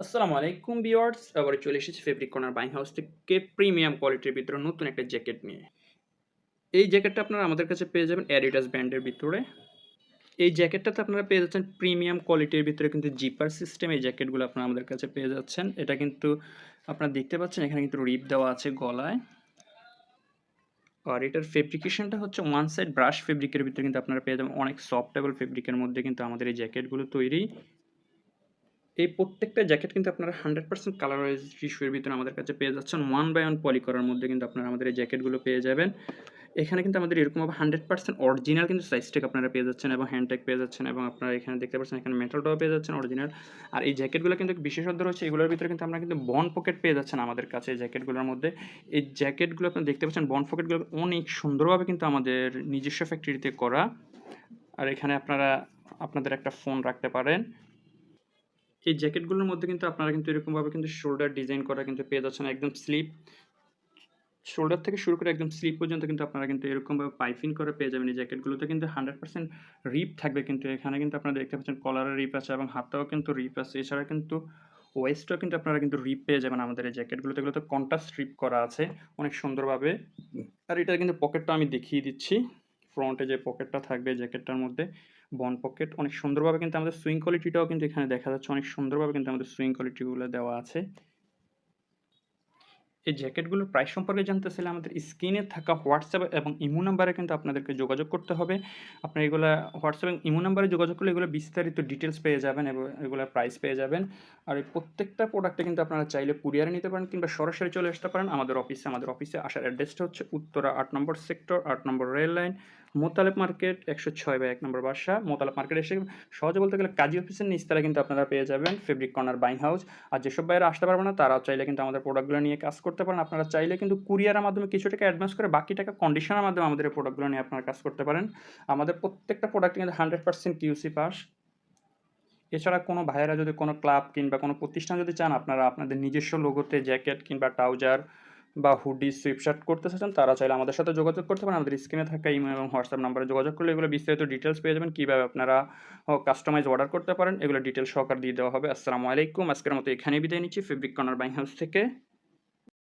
আসসালামু আলাইকুম ভিউয়ার্স আবার চলে এসেছি ফেব্রিক কর্নার বাইং হাউস থেকে প্রিমিয়াম কোয়ালিটির ভিতরে নতুন একটা জ্যাকেট নিয়ে। এই জ্যাকেটটা আপনারা আমাদের কাছে পেয়ে যাবেন অ্যাডিডাস ব্র্যান্ডের ভিতরে। এই জ্যাকেটটাতে আপনারা পেয়ে যাচ্ছেন প্রিমিয়াম কোয়ালিটির ভিতরে কিন্তু জিপার সিস্টেম এই জ্যাকেটগুলো আপনারা আমাদের কাছে পেয়ে যাচ্ছেন। এটা কিন্তু আপনারা দেখতে পাচ্ছেন, এখানে কিন্তু রিপ দেওয়া আছে গলায়। আর এটার ফেব্রিকেশনটা হচ্ছে ওয়ান সাইড ব্রাশ ফেব্রিকের ভিতরে কিন্তু আপনারা পেয়ে যাবেন। অনেক সফটেবল ফেব্রিকের মধ্যে কিন্তু আমাদের এই জ্যাকেটগুলো তৈরি। এই প্রত্যেকটা জ্যাকেট কিন্তু আপনারা হান্ড্রেড পার্সেন্ট কালারাইজ টিস্যুর ভিতরে আমাদের কাছে পেয়ে যাচ্ছেন। ওয়ান বাই ওয়ান পলি করার মধ্যে কিন্তু আপনারা আমাদের এই জ্যাকেটগুলো পেয়ে যাবেন। এখানে কিন্তু আমাদের এরকমভাবে হান্ড্রেড পার্সেন্ট অরিজিনাল কিন্তু সাইজটেক আপনারা পেয়ে যাচ্ছেন এবং হ্যান্ডটেক পেয়ে যাচ্ছেন এবং আপনারা এখানে দেখতে পাচ্ছেন এখানে মেটালটাও পেয়ে যাচ্ছেন অরিজিনাল আর এই জ্যাকেটগুলো কিন্তু বিশেষত্ব রয়েছে, এগুলোর ভিতরে কিন্তু আপনারা কিন্তু বন পকেট পেয়ে যাচ্ছেন আমাদের কাছে এই জ্যাকেটগুলোর মধ্যে। এই জ্যাকেটগুলো আপনারা দেখতে পাচ্ছেন বন পকেটগুলো অনেক সুন্দরভাবে কিন্তু আমাদের নিজস্ব ফ্যাক্টরিতে করা। আর এখানে আপনারা আপনাদের একটা ফোন রাখতে পারেন। এই জ্যাকেটগুলোর মধ্যে কিন্তু আপনারা কিন্তু এরকমভাবে কিন্তু শোল্ডার ডিজাইন করা কিন্তু পেয়ে যাচ্ছেন, একদম স্লিপ শোল্ডার থেকে শুরু করে একদম স্লিপ পর্যন্ত কিন্তু আপনারা কিন্তু এরকমভাবে পাইপিং করে পেয়ে যাবেন এই জ্যাকেটগুলোতে কিন্তু হান্ড্রেড পার্সেন্ট রিপ থাকবে কিন্তু, এখানে কিন্তু আপনারা দেখতে পাচ্ছেন কলারের রিপ আছে এবং হাতটাও কিন্তু রিপ আছে। এছাড়া কিন্তু ওয়েস্টও কিন্তু আপনারা কিন্তু রিপ পেয়ে যাবেন আমাদের এই জ্যাকেটগুলোতে এগুলোতে কন্ট্রাস্ট রিপ করা আছে অনেক সুন্দরভাবে। আর এটা কিন্তু পকেটটা আমি দেখিয়ে দিচ্ছি। ফ্রন্টে যে পকেটটা থাকবে জ্যাকেটটার মধ্যে বন পকেট অনেক সুন্দরভাবে কিন্তু আমাদের সুইং কোয়ালিটিটাও কিন্তু এখানে দেখা যাচ্ছে, অনেক সুন্দরভাবে কিন্তু আমাদের সুইং কোয়ালিটিগুলো দেওয়া আছে। এই জ্যাকেটগুলোর প্রাইস সম্পর্কে জানতে চাইলে আমাদের স্ক্রিনে থাকা হোয়াটসঅ্যাপ এবং ইমো নাম্বারে কিন্তু আপনাদেরকে যোগাযোগ করতে হবে। আপনার এগুলো হোয়াটসঅ্যাপ এবং ইমো নাম্বারে যোগাযোগ করলে এগুলো বিস্তারিত ডিটেলস পেয়ে যাবেন এবং এগুলোর প্রাইস পেয়ে যাবেন। আর এই প্রত্যেকটা প্রোডাক্টে কিন্তু আপনারা চাইলে কুরিয়ারে নিতে পারেন কিংবা সরাসরি চলে আসতে পারেন। আমাদের অফিসে আমাদের অফিসে আসার অ্যাড্রেসটা হচ্ছে উত্তরা আট নম্বর সেক্টর আট নম্বর রেল লাইন মোতালেব মার্কেট একশো ছয় বা এক নম্বর বাসা। মোতালেব মার্কেট এসে সহজে বলতে গেলে কাজী অফিসের নিচতলা কিন্তু আপনারা পেয়ে যাবেন ফেব্রিক কর্নার বাইং হাউস আর যেসব বাইরে আসতে পারবে না, তারাও চাইলে কিন্তু আমাদের প্রোডাক্টগুলো নিয়ে কাজ করতে পারেন। আপনারা চাইলে কিন্তু কুরিয়ারের মাধ্যমে কিছু টাকা অ্যাডভান্স করে বাকি টাকা কন্ডিশনের মাধ্যমে আমাদের এই প্রোডাক্টগুলো নিয়ে আপনারা কাজ করতে পারেন। আমাদের প্রত্যেকটা প্রোডাক্ট কিন্তু হান্ড্রেড পার্সেন্ট কিউসি পাস এছাড়া কোনো ভাইয়েরা যদি কোনো ক্লাব কিংবা কোনো প্রতিষ্ঠান যদি চান, আপনারা আপনাদের নিজস্ব লোগোতে জ্যাকেট কিংবা ট্রাউজার বা হুডি সুইপশার্ট করতে চান তারা চাইলে আমাদের সাথে যোগাযোগ করতে পারেন। আমাদের স্ক্রিনে থাকা ইমেল এবং হোয়াটসঅ্যাপ নাম্বারে যোগাযোগ করলে এগুলো বিস্তারিত ডিটেলস পেয়ে যাবেন। কীভাবে আপনারা কাস্টমাইজ অর্ডার করতে পারেন, এগুলো ডিটেলস সহকার দিয়ে দেওয়া হবে। আসসালামু আলাইকুম। আজকের মতো এখানেই বিদায় নিচ্ছি। ফেব্রিক কর্নার বাইং হাউস থেকে